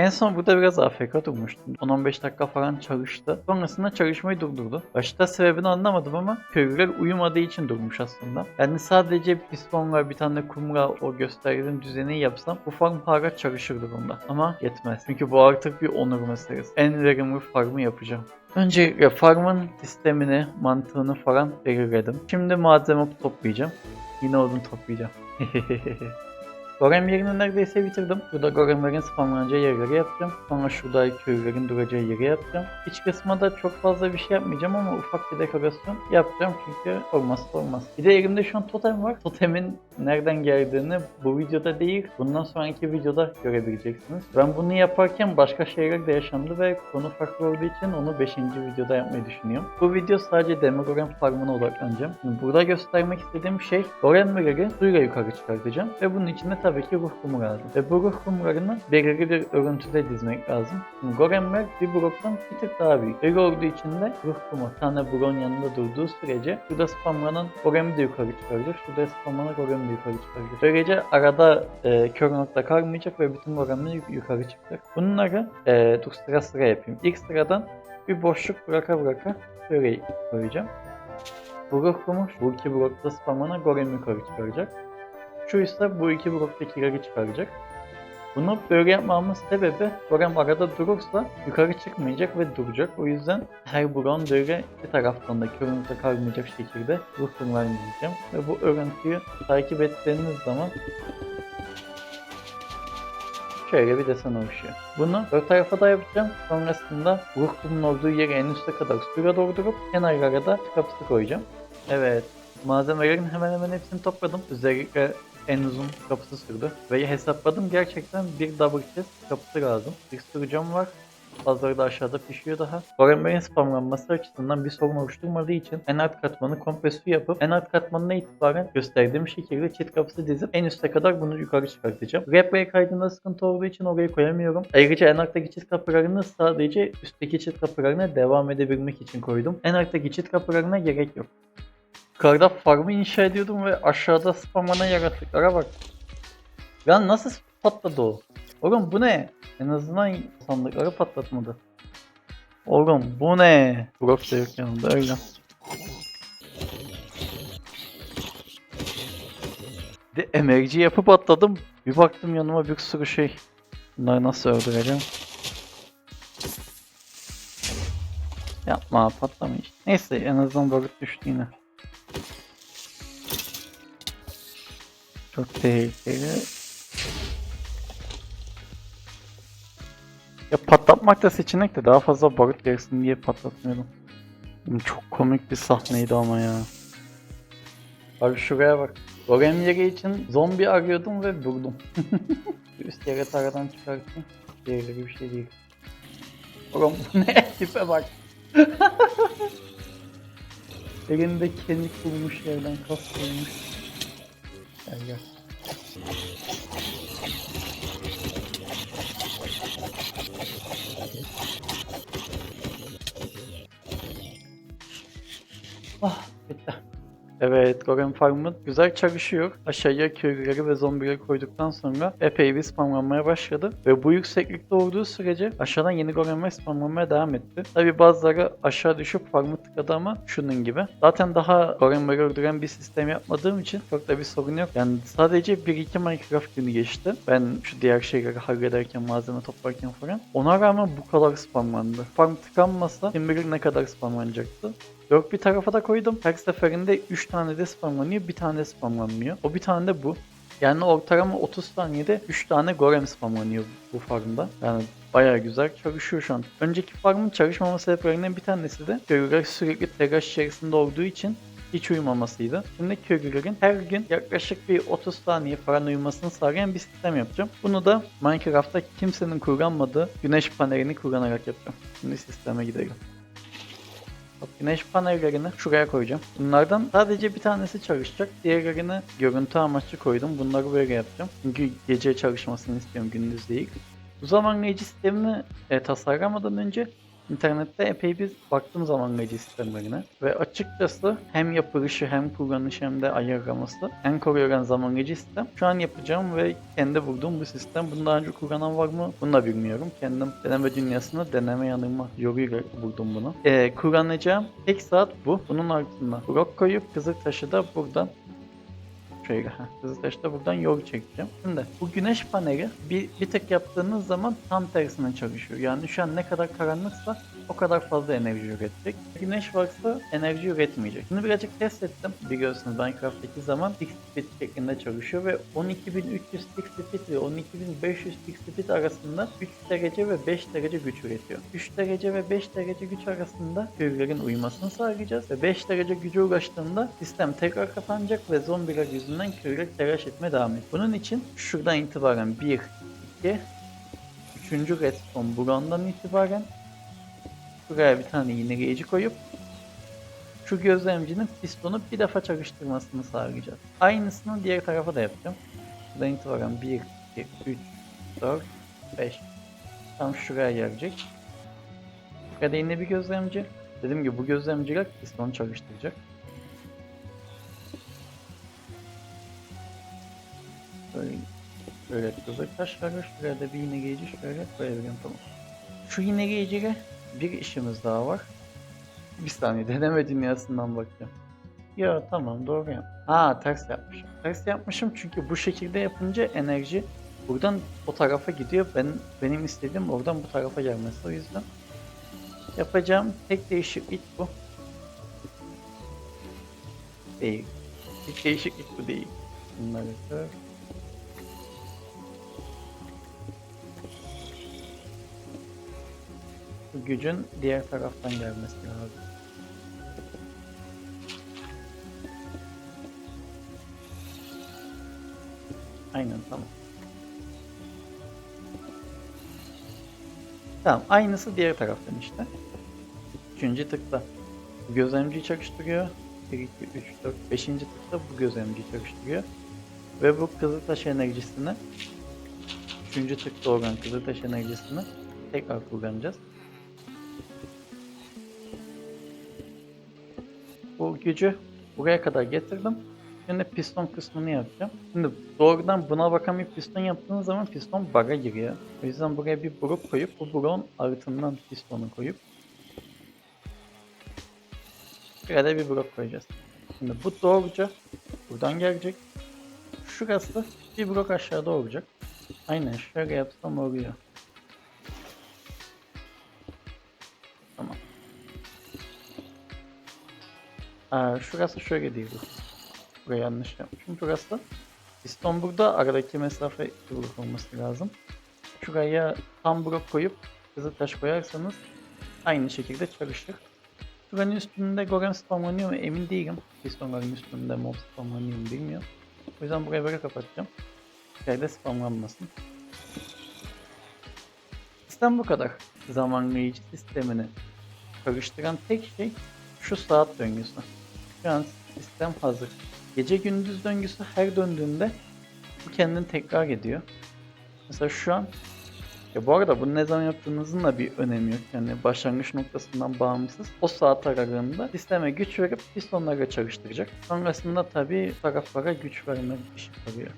En son burada biraz AFK durmuştum. 10-15 dakika falan çalıştı. Sonrasında çalışmayı durdurdu. Başta sebebini anlamadım ama köylüler uyumadığı için durmuş aslında. Yani sadece piston var bir tane kumra o gösterdiğim düzeni yapsam bu farm hala çalışırdı bunda. Ama yetmez. Çünkü bu artık bir onur meselesi. En verimli farmı yapacağım. Öncelikle farmın sistemini, mantığını falan belirledim. Şimdi malzeme toplayacağım. Yine odun toplayacağım. Gorem yerini neredeyse bitirdim. Burada Goremlerin spamlanacağı yerleri yapacağım. Sonra şurada köylülerin duracağı yeri yapacağım. İç kısma da çok fazla bir şey yapmayacağım ama ufak bir dekorasyon yapacağım çünkü olmazsa olmaz. Bir de elimde şu an totem var. Totemin nereden geldiğini bu videoda değil, bundan sonraki videoda görebileceksiniz. Ben bunu yaparken başka şeyler de yaşandı ve konu farklı olduğu için onu 5. videoda yapmayı düşünüyorum. Bu video sadece Demir Gorem farmına odaklanacağım. Şimdi burada göstermek istediğim şey Goremleri suyla yukarı çıkartacağım ve bunun için tabii ki ruh kumu lazım. Ve bu ruh kumlarını belirli bir örüntüde dizmek lazım. Şimdi Goremler bir bloktan bir tık daha büyük. Öyle olduğu için de ruh kumu tane bron yanında durduğu sürece şurada spamlanan Gorem'i de yukarı çıkaracak. Şurada spamlanan Gorem'i de yukarı çıkaracak. Böylece arada e, kör nokta kalmayacak ve bütün yuk- yukarı çıkacak. Bunları e, dur sıra sıra yapayım. İlk sıradan bir boşluk bıraka bıraka şöyle koyacağım. Ruh kumu bu iki blokta spamlanan Gorem'i yukarı çıkaracak. Şu ise bu iki bloktakileri çıkaracak. Bunu böyle yapmamın sebebi Gorem arada durursa yukarı çıkmayacak ve duracak. O yüzden her bron böyle bir taraftan da körünüzde kalmayacak şekilde ruh kumlarını diyeceğim. Ve bu örüntüyü takip ettiğiniz zaman şöyle bir desen oluşuyor. Bunu dört tarafa da yapacağım. Sonrasında ruh kumunun olduğu yere en üste kadar suyla doldurup kenarlara da kapısı koyacağım. Evet. Malzemelerin hemen hemen hepsini topladım. Özellikle en uzun kapısı sürdü. Ve hesapladım gerçekten bir double chest kapısı lazım. Bir sürü cam var. Bazıları da aşağıda pişiyor daha. Goremlerin spamlanması açısından bir sorun oluşturmadığı için en alt katmanı komple su yapıp en alt katmanına itibaren gösterdiğim şekilde çift kapısı dizip en üste kadar bunu yukarı çıkartacağım. Replay kaydında sıkıntı olduğu için orayı koyamıyorum. Ayrıca en alttaki çift kapılarını sadece üstteki çift kapılarına devam edebilmek için koydum. En alttaki çift kapılarına gerek yok. Yukarıda farmı inşa ediyordum ve aşağıda spamlanan yaratıklara bak. Ya nasıl patladı o? Oğlum bu ne? En azından sandıkları patlatmadı. Oğlum bu ne? Brock da yok yanında öyle. De emerci yapıp atladım. Bir baktım yanıma bir sürü şey. Bunları nasıl öldüreceğim? Yapma patlamış. Neyse en azından barut düştü yine. Çok tehlikeli. Ya patlatmak da seçenek de daha fazla barut gelsin diye patlatmıyorum. Çok komik bir sahneydi ama ya. Abi şuraya bak. Gorem yeri için zombi arıyordum ve buldum. Üst yere taradan çıkarttım. Diğerleri bir şey değil. Oğlum bu ne? Tipe bak. Elinde kemik bulmuş yerden kas bulmuş. 哎呀 Evet, Gorem Farm'ı güzel çalışıyor. Aşağıya köylüleri ve zombileri koyduktan sonra epey bir spamlanmaya başladı. Ve bu yükseklikte olduğu sürece aşağıdan yeni Goremler spamlanmaya devam etti. Tabi bazıları aşağı düşüp farmı tıkadı ama şunun gibi. Zaten daha Goremleri öldüren bir sistem yapmadığım için çok da bir sorun yok. Yani sadece 1-2 Minecraft günü geçti. Ben şu diğer şeyleri hallederken, malzeme toplarken falan. Ona rağmen bu kadar spamlandı. Farm tıkanmasa kim bilir ne kadar spamlanacaktı. Dört bir tarafa da koydum. Her seferinde 3 tane de spamlanıyor, bir tane spamlanmıyor. O bir tane de bu. Yani ortalama 30 saniyede 3 tane golem spamlanıyor bu farmda. Yani bayağı güzel çalışıyor şu an. Önceki farmın çalışmama sebeplerinden bir tanesi de köylüler sürekli telaş içerisinde olduğu için hiç uyumamasıydı. Şimdi köylülerin her gün yaklaşık bir 30 saniye falan uyumasını sağlayan bir sistem yapacağım. Bunu da Minecraft'ta kimsenin kullanmadığı güneş panelini kullanarak yapacağım. Şimdi sisteme gidelim. Bak güneş panellerini şuraya koyacağım. Bunlardan sadece bir tanesi çalışacak. Diğerlerini görüntü amaçlı koydum. Bunları böyle yapacağım. Çünkü gece çalışmasını istiyorum gündüz değil. Bu zamanlayıcı sistemini e, tasarlamadan önce İnternette epey bir baktım zamanlayıcı sistemlerine ve açıkçası hem yapılışı hem kullanışı hem de ayarlaması en koruyan zamanlayıcı sistem. Şu an yapacağım ve kendi bulduğum bu sistem. Bunu daha önce kullanan var mı? Bunu da bilmiyorum. Kendim deneme dünyasında deneme yanılma yoluyla buldum bunu. Ee, kullanacağım tek saat bu. Bunun altına blok koyup kızıl taşı da buradan şöyle ha, Kızıltaş'ta buradan yol çekeceğim. Şimdi bu güneş paneli bir, bir tek yaptığınız zaman tam tersine çalışıyor. Yani şu an ne kadar karanlıksa o kadar fazla enerji üretecek. Güneş varsa enerji üretmeyecek. Şimdi birazcık test ettim. Biliyorsunuz Minecraft'taki zaman tick speed şeklinde çalışıyor ve 12300 tick ile 12500 tick arasında 3 derece ve 5 derece güç üretiyor. 3 derece ve 5 derece güç arasında köylerin uyumasını sağlayacağız ve 5 derece güce ulaştığında sistem tekrar kapanacak ve zombiler yüzünden köyler telaş etmeye devam edecek. Bunun için şuradan itibaren 1, 2, 3. redstone burandan itibaren Buraya bir tane iğneleyici koyup şu gözlemcinin pistonu bir defa çalıştırmasını sağlayacağız. Aynısını diğer tarafa da yapacağım. Buradan itibaren 1, 2, 3, 4, 5. Tam şuraya gelecek. Burada yine bir gözlemci. Dediğim gibi bu gözlemciler pistonu çalıştıracak. Böyle, böyle var. Şuraya da bir iğneleyici şöyle koyabilirim tamam. Şu iğneleyiciyle bir işimiz daha var. Bir saniye deneme dünyasından bakacağım. Ya tamam doğru yap. Ha ters yapmışım. Ters yapmışım çünkü bu şekilde yapınca enerji buradan o tarafa gidiyor. Ben benim istediğim oradan bu tarafa gelmesi o yüzden. Yapacağım tek değişiklik bu. Değil. Tek değişiklik bu değil. Bunları kır. Bu gücün diğer taraftan gelmesi lazım. Aynen tamam. Tamam aynısı diğer taraftan işte. Üçüncü tıkla bu gözlemciyi çalıştırıyor. 1, 2, 3, 4, 5. tıkla bu gözlemciyi çalıştırıyor. Ve bu kızıltaş enerjisini Üçüncü tıkla olan kızıltaş enerjisini tekrar kullanacağız. Bu gücü buraya kadar getirdim. Şimdi piston kısmını yapacağım. Şimdi doğrudan buna bakan bir piston yaptığınız zaman piston bug'a giriyor. O yüzden buraya bir blok koyup bu bloğun altından pistonu koyup Buraya da bir blok koyacağız. Şimdi bu doğruca buradan gelecek. Şurası bir blok aşağıda olacak. Aynen şöyle yapsam oluyor. Aa, şurası şöyle değil. Buraya yanlış yapmışım. Burası piston burada aradaki mesafe blok olması lazım. Şuraya tam blok koyup kızıl taş koyarsanız aynı şekilde çalışır. Şuranın üstünde Gorem spamlanıyor mu emin değilim. Pistonların üstünde mob spamlanıyor mu bilmiyorum. O yüzden burayı böyle kapatacağım. İçeride spamlanmasın. Sistem bu kadar. Zamanlayıcı sistemini karıştıran tek şey şu saat döngüsü. Şu an sistem hazır. Gece gündüz döngüsü her döndüğünde bu kendini tekrar ediyor. Mesela şu an ya bu arada bunu ne zaman yaptığınızın da bir önemi yok. Yani başlangıç noktasından bağımsız. O saat aralığında sisteme güç verip pistonlara çalıştıracak. Sonrasında tabi taraflara güç verme işi kalıyor.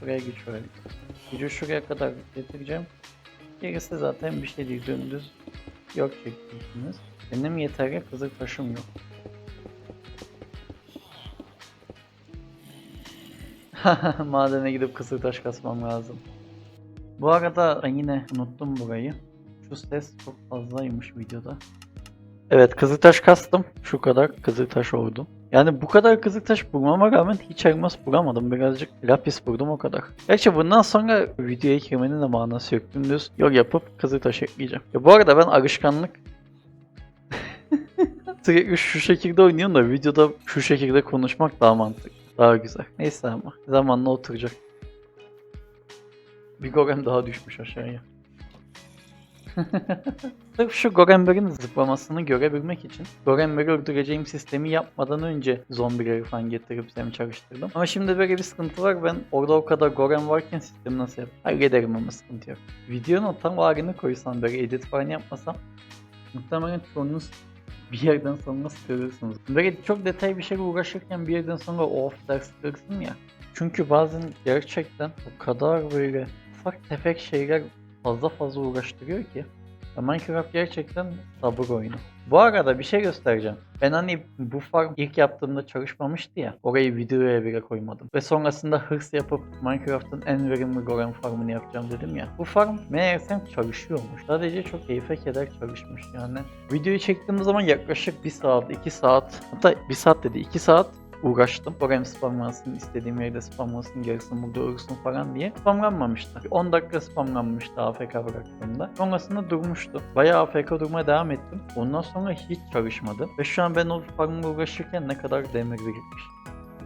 Şuraya güç verdik. Gücü şuraya kadar getireceğim. Gerisi zaten bir şey değil. Dümdüz yok çekeceksiniz. Benim yeterli kızıl taşım yok. Madene gidip kısır taş kasmam lazım. Bu arada ben yine unuttum burayı. Şu ses çok fazlaymış videoda. Evet Kızıltaş kastım. Şu kadar Kızıltaş oldu. Yani bu kadar Kızıltaş bulmama rağmen hiç elmas bulamadım. Birazcık lapis buldum o kadar. Gerçi bundan sonra videoya girmenin de manası yok. Dümdüz yol yapıp Kızıltaş ekleyeceğim. Ya bu arada ben alışkanlık sürekli şu şekilde oynuyorum da videoda şu şekilde konuşmak daha mantıklı. Daha güzel. Neyse ama zamanla oturacak. Bir Gorem daha düşmüş aşağıya. Sırf şu Gorember'in zıplamasını görebilmek için Gorember'i öldüreceğim sistemi yapmadan önce zombileri falan getirip sistemi çalıştırdım. Ama şimdi böyle bir sıkıntı var. Ben orada o kadar Gorem varken sistemi nasıl yap? Hallederim ama sıkıntı yok. Videonun tam halini koysam böyle edit falan yapmasam Muhtemelen çoğunuz bir yerden sonra sıkılırsınız. Böyle çok detay bir şeyle uğraşırken bir yerden sonra of der sıkılırsın ya. Çünkü bazen gerçekten o kadar böyle ufak tefek şeyler fazla fazla uğraştırıyor ki. Minecraft gerçekten sabır oyunu. Bu arada bir şey göstereceğim. Ben hani bu farm ilk yaptığımda çalışmamıştı ya. Orayı videoya bile koymadım. Ve sonrasında hırs yapıp Minecraft'ın en verimli Goren farmını yapacağım dedim ya. Bu farm meğersem çalışıyormuş. Sadece çok keyfe keder çalışmış yani. Videoyu çektiğim zaman yaklaşık 1 saat, 2 saat hatta 1 saat dedi 2 saat uğraştım. Gorem spamlansın, istediğim yerde spamlansın, gerisini burada ölsün falan diye. Spamlanmamıştı. 10 dakika spamlanmıştı AFK bıraktığımda. Sonrasında durmuştu. Bayağı AFK durmaya devam ettim. Ondan sonra hiç çalışmadı. Ve şu an ben o farmla uğraşırken ne kadar demir birikmiş.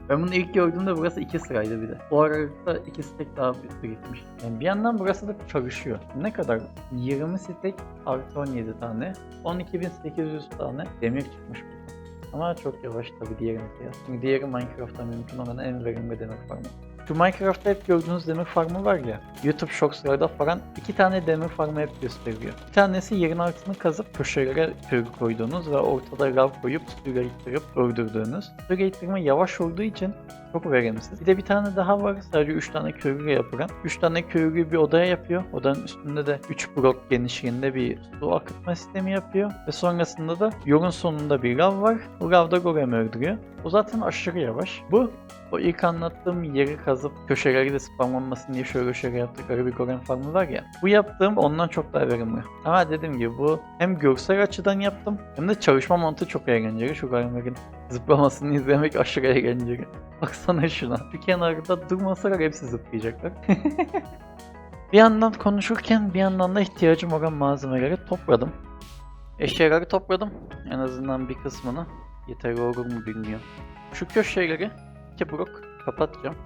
Ben bunu ilk gördüğümde burası 2 sıraydı bir de. O aralıkta 2 stack daha birikmiş. Yani bir yandan burası da çalışıyor. Ne kadar? 20 stack artı 17 tane. 12.800 tane demir çıkmış burada. Ama çok yavaş tabii diğerine kıyas. Çünkü diğeri Minecraft'ta mümkün olan en verimli demir farmı. Şu Minecraft'ta hep gördüğünüz demir farmı var ya. YouTube Shorts'larda falan iki tane demir farmı hep gösteriyor. Bir tanesi yerin altını kazıp köşelere köy koyduğunuz ve ortada lav koyup suyla ittirip öldürdüğünüz. Suyla ittirme yavaş olduğu için çok verimsiz. Bir de bir tane daha var sadece 3 tane köylü yapılan. 3 tane köylü bir odaya yapıyor. Odanın üstünde de 3 blok genişliğinde bir su akıtma sistemi yapıyor. Ve sonrasında da yolun sonunda bir lav var. Bu lav da golemi öldürüyor. O zaten aşırı yavaş. Bu o ilk anlattığım yeri kazıp köşeleri de spamlanmasın diye şöyle şöyle yaptıkları bir golem farmı var ya. Bu yaptığım ondan çok daha verimli. Ama dediğim gibi bu hem görsel açıdan yaptım hem de çalışma mantığı çok eğlenceli. Şu golemlerin zıplamasını izlemek aşırı eğlenceli. Baksana şuna. Bir kenarda durmasalar hepsi zıplayacaklar. bir yandan konuşurken bir yandan da ihtiyacım olan malzemeleri topladım. Eşyaları topladım. En azından bir kısmını. Yeterli olur mu bilmiyorum. Şu köşeleri blok kapatacağım.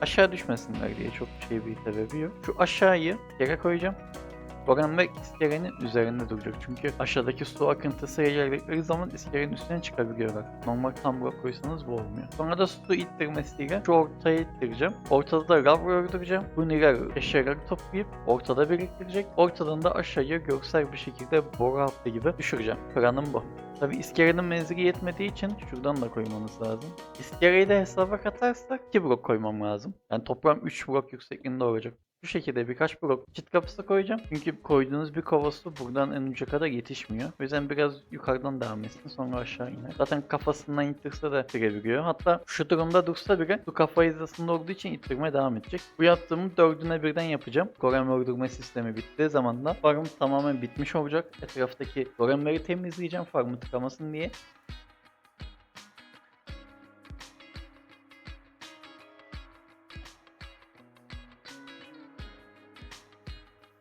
Aşağı düşmesinler diye çok şey bir sebebi yok. Şu aşağıyı yere koyacağım. Oran ve iskelenin üzerinde duracak. Çünkü aşağıdaki su akıntısı geldikleri zaman iskelenin üstüne çıkabiliyorlar. Normal tam blok koysanız bu olmuyor. Sonra da su ittirmesiyle şu ortaya ittireceğim. Ortada da lav öldüreceğim. Bu niler eşyaları toplayıp ortada biriktirecek. Ortadan da aşağıya görsel bir şekilde boru hattı gibi düşüreceğim. Planım bu. Tabi iskelenin menzili yetmediği için şuradan da koymamız lazım. İskeleyi de hesaba katarsak 2 blok koymam lazım. Yani toplam 3 blok yüksekliğinde olacak. Bu şekilde birkaç blok çit kapısı koyacağım. Çünkü koyduğunuz bir kova su buradan en uca kadar yetişmiyor. O yüzden biraz yukarıdan devam etsin sonra aşağı iner. Zaten kafasından ittirse de ittirebiliyor. Hatta şu durumda dursa bile bu kafa hizasında olduğu için ittirmeye devam edecek. Bu yaptığımı dördüne birden yapacağım. Golem öldürme sistemi bittiği zaman da farm tamamen bitmiş olacak. Etraftaki golemleri temizleyeceğim farmı tıkamasın diye.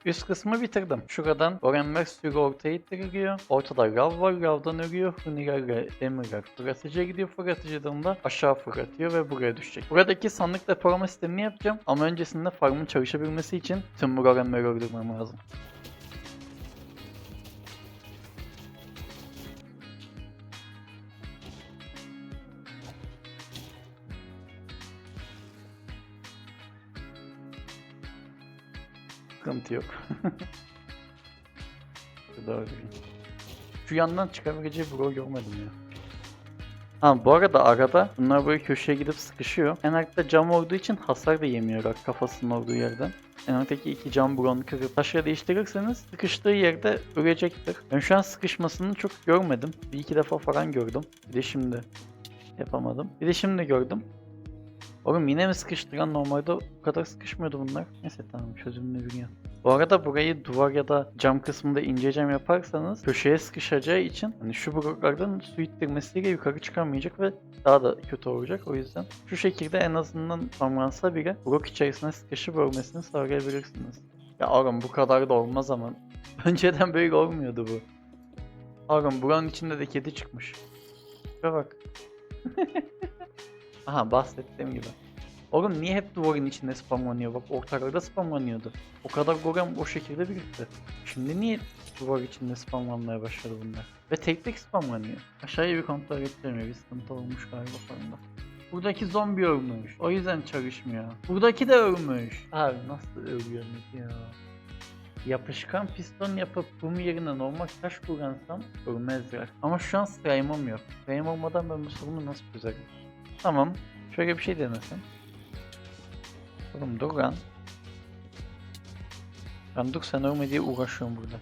Üst kısmı bitirdim. Şuradan Orenmer sürü ortaya ittiriliyor. Ortada lav var, lavdan ölüyor. Hunilerle demirler fırlatıcıya gidiyor. Fırlatıcıdan da aşağı fırlatıyor ve buraya düşecek. Buradaki sandık depolama sistemini yapacağım. Ama öncesinde farmın çalışabilmesi için tüm bu Orenmer'i öldürmem lazım. Sıkıntı yok. Şurada öldüreyim. Şu yandan çıkabileceği bro görmedim ya. Ha bu arada arada bunlar böyle köşeye gidip sıkışıyor. En cam olduğu için hasar da yemiyorlar kafasının olduğu yerden. En iki cam bronu kırıp taşla değiştirirseniz sıkıştığı yerde ölecektir. Ben şu an sıkışmasını çok görmedim. Bir iki defa falan gördüm. Bir de şimdi yapamadım. Bir de şimdi gördüm. Oğlum yine mi sıkıştıran normalde o kadar sıkışmıyordu bunlar. Neyse tamam çözümünü biliyorum. Bu arada burayı duvar ya da cam kısmında ince cam yaparsanız köşeye sıkışacağı için hani şu bloklardan su ittirmesiyle yukarı çıkamayacak ve daha da kötü olacak. O yüzden şu şekilde en azından tamamlansa bile blok içerisine sıkışıp ölmesini sağlayabilirsiniz. Ya oğlum bu kadar da olmaz ama önceden böyle olmuyordu bu. Oğlum buranın içinde de kedi çıkmış. Şuna bak. Aha bahsettiğim gibi. Oğlum niye hep duvarın içinde spamlanıyor? Bak ortalarda spamlanıyordu. O kadar golem o şekilde birikti. Şimdi niye duvar içinde spamlanmaya başladı bunlar? Ve tek tek spamlanıyor. Aşağıya bir kontrol ettirmiyor. Bir sıkıntı olmuş galiba sonunda. Buradaki zombi ölmüş. O yüzden çalışmıyor. Buradaki de ölmüş. Abi nasıl ölüyorsunuz ya? yapışkan piston yapıp kum yerine normal taş kullansam ölmezler. Ama şu an slime'ım yok. Slime olmadan ben bu sorunu nasıl çözerim? Tamam. Şöyle bir şey denesem. Oğlum dur. Ben dur sen diye uğraşıyorum burada.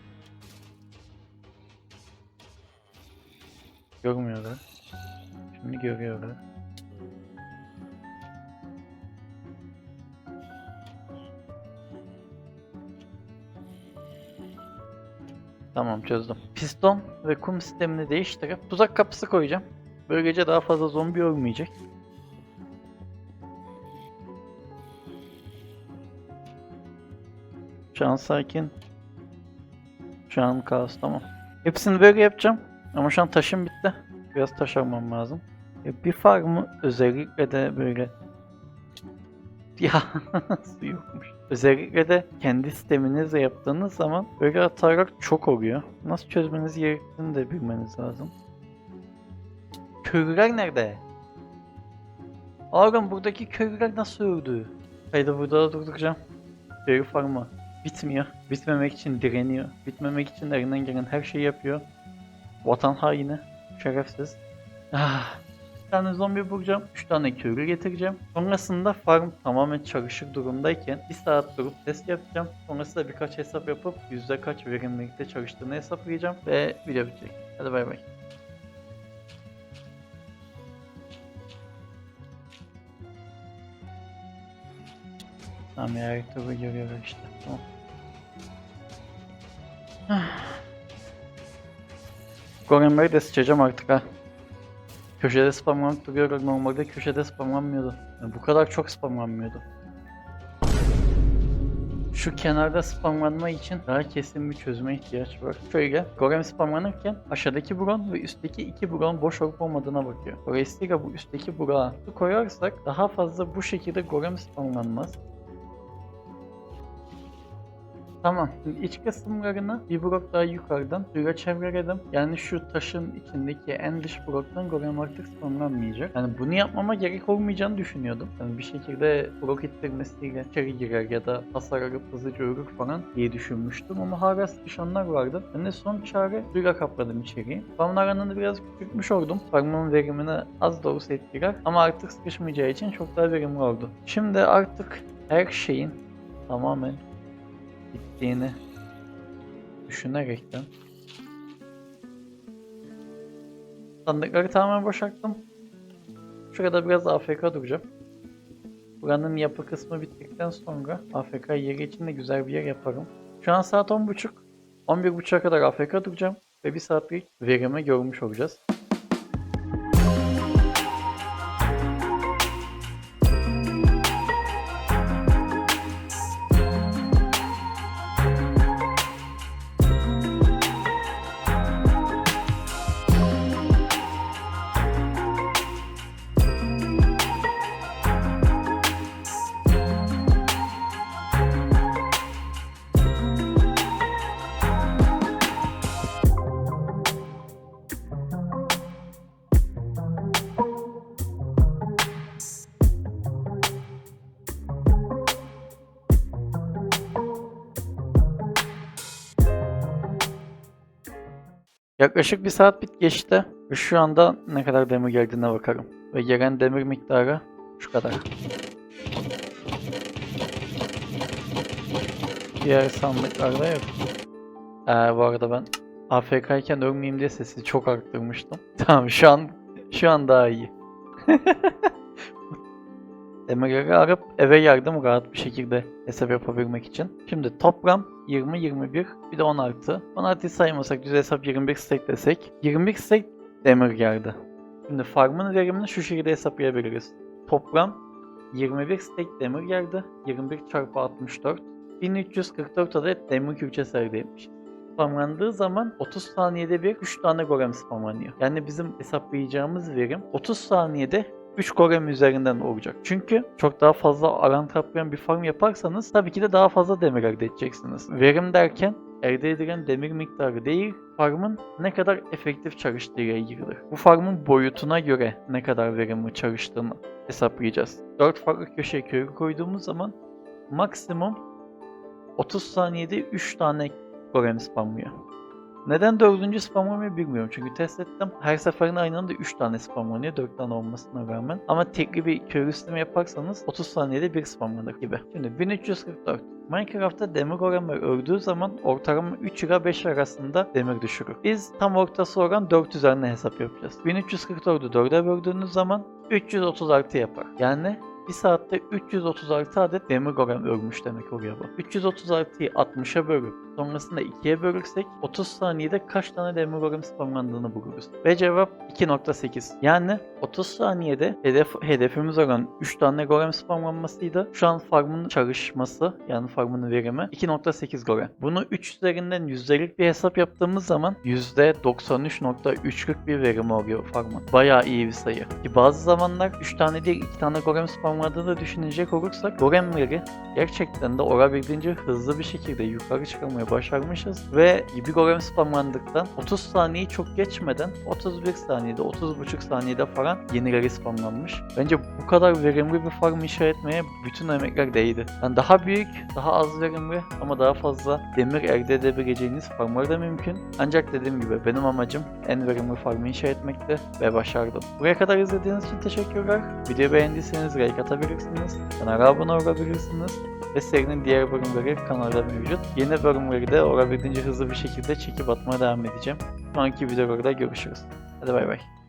Görmüyorlar. Şimdi görüyorlar. Tamam çözdüm. Piston ve kum sistemini değiştirip tuzak kapısı koyacağım. Böylece daha fazla zombi ölmeyecek. Şu an sakin. Şu an kaos tamam. Hepsini böyle yapacağım. Ama şu an taşım bitti. Biraz taş almam lazım. E, bir farmı özellikle de böyle ya su yokmuş. Özellikle de kendi sisteminizle yaptığınız zaman böyle hatalar çok oluyor. Nasıl çözmeniz gerektiğini de bilmeniz lazım. Köylüler nerede? Oğlum buradaki köylüler nasıl öldü? Haydi burada da durduracağım. Köylü farmı bitmiyor. Bitmemek için direniyor. Bitmemek için elinden gelen her şeyi yapıyor. Vatan haini. Şerefsiz. Ah. Bir tane zombi bulacağım. 3 tane köylü getireceğim. Sonrasında farm tamamen çalışır durumdayken bir saat durup test yapacağım. Sonrasında birkaç hesap yapıp yüzde kaç verimlilikte çalıştığını hesaplayacağım. Ve video bitecek. Hadi bay bay. Tamam ya haritada görüyorlar işte. Tamam. Golemleri de sıçacağım artık ha. Köşede spamlanıp duruyor. Normalde köşede spamlanmıyordu. Yani bu kadar çok spamlanmıyordu. Şu kenarda spamlanma için daha kesin bir çözüme ihtiyaç var. Şöyle Golem spamlanırken aşağıdaki bron ve üstteki iki bron boş olup olmadığına bakıyor. Dolayısıyla bu üstteki broğa su koyarsak daha fazla bu şekilde golem spamlanmaz. Tamam. Şimdi iç kısımlarını bir blok daha yukarıdan suyla çevreledim. Yani şu taşın içindeki en dış bloktan golem artık spamlanmayacak. Yani bunu yapmama gerek olmayacağını düşünüyordum. Yani bir şekilde blok ittirmesiyle içeri girer ya da hasar alıp hızlıca ölür falan diye düşünmüştüm. Ama hala sıkışanlar vardı. Ben de son çare suyla kapladım içeriği. Farmın alanını biraz küçültmüş oldum. Farmın verimini az doğrusu etkiler. Ama artık sıkışmayacağı için çok daha verimli oldu. Şimdi artık her şeyin tamamen bittiğini düşünerekten sandıkları tamamen boşalttım. Şurada biraz AFK duracağım. Buranın yapı kısmı bittikten sonra AFK yeri için de güzel bir yer yaparım. Şu an saat 10.30. 11.30'a kadar AFK duracağım ve bir saatlik verimi görmüş olacağız. Yaklaşık bir saat bit geçti şu anda ne kadar demir geldiğine bakarım. Ve gelen demir miktarı şu kadar. Diğer sandıklarda yok. Ee, bu arada ben AFK iken ölmeyeyim diye sesi çok arttırmıştım. Tamam şu an şu an daha iyi. Demirleri arıp eve geldim rahat bir şekilde hesap yapabilmek için. Şimdi toplam 20, 21 bir de 10 artı. 10 artı saymasak düz hesap 21 stack desek 21 stack demir geldi. Şimdi farmın verimini şu şekilde hesaplayabiliriz. Toplam 21 stack demir geldi. 21 çarpı 64. 1344 adet demir külçesi elde etmiş. Spamlandığı zaman 30 saniyede bir 3 tane golem spamlanıyor. Yani bizim hesaplayacağımız verim 30 saniyede 3 golem üzerinden olacak. Çünkü çok daha fazla alan kaplayan bir farm yaparsanız tabii ki de daha fazla demir elde edeceksiniz. Verim derken elde edilen demir miktarı değil, farmın ne kadar efektif çalıştığıyla ilgilidir. Bu farmın boyutuna göre ne kadar verimli çalıştığını hesaplayacağız. 4 farklı köşeye köylü koyduğumuz zaman maksimum 30 saniyede 3 tane Gorem spamlıyor. Neden dördüncü spamlamıyor bilmiyorum. Çünkü test ettim. Her seferinde aynı anda 3 tane spamlanıyor. 4 tane olmasına rağmen. Ama tekli bir köy sistemi yaparsanız 30 saniyede bir spamlanır gibi. Şimdi 1344. Minecraft'ta demir golemler öldüğü zaman ortalama 3 ila 5 arasında demir düşürür. Biz tam ortası olan 4 üzerine hesap yapacağız. 1344'ü 4'e böldüğünüz zaman 336 yapar. Yani bir saatte 336 adet demir golem ölmüş demek oluyor bu. 336'yı 60'a bölüp sonrasında 2'ye bölürsek 30 saniyede kaç tane demir golem spamlandığını buluruz. Ve cevap 2.8. Yani 30 saniyede hedef, hedefimiz olan 3 tane golem spamlanmasıydı. Şu an farmın çalışması yani farmın verimi 2.8 golem. Bunu 3 üzerinden yüzdelik bir hesap yaptığımız zaman %93.3'lük bir verimi oluyor farmın. Bayağı iyi bir sayı. Ki bazı zamanlar 3 tane değil 2 tane golem spamladığını düşünecek olursak golemleri gerçekten de olabildiğince hızlı bir şekilde yukarı çıkarmaya başarmışız ve bir golem spamlandıktan 30 saniyeyi çok geçmeden 31 saniyede 30,5 saniyede falan yenileri spamlanmış. Bence bu kadar verimli bir farm inşa etmeye bütün emekler değdi. Yani daha büyük, daha az verimli ama daha fazla demir elde edebileceğiniz farmlar da mümkün. Ancak dediğim gibi benim amacım en verimli farmı inşa etmekti ve başardım. Buraya kadar izlediğiniz için teşekkürler. Videoyu beğendiyseniz like atabilirsiniz. Kanala olabilirsiniz. Ve serinin diğer bölümleri kanalda mevcut. Yeni bölümleri de olabildiğince hızlı bir şekilde çekip atmaya devam edeceğim. Sonraki videolarda görüşürüz. Hadi bay bay.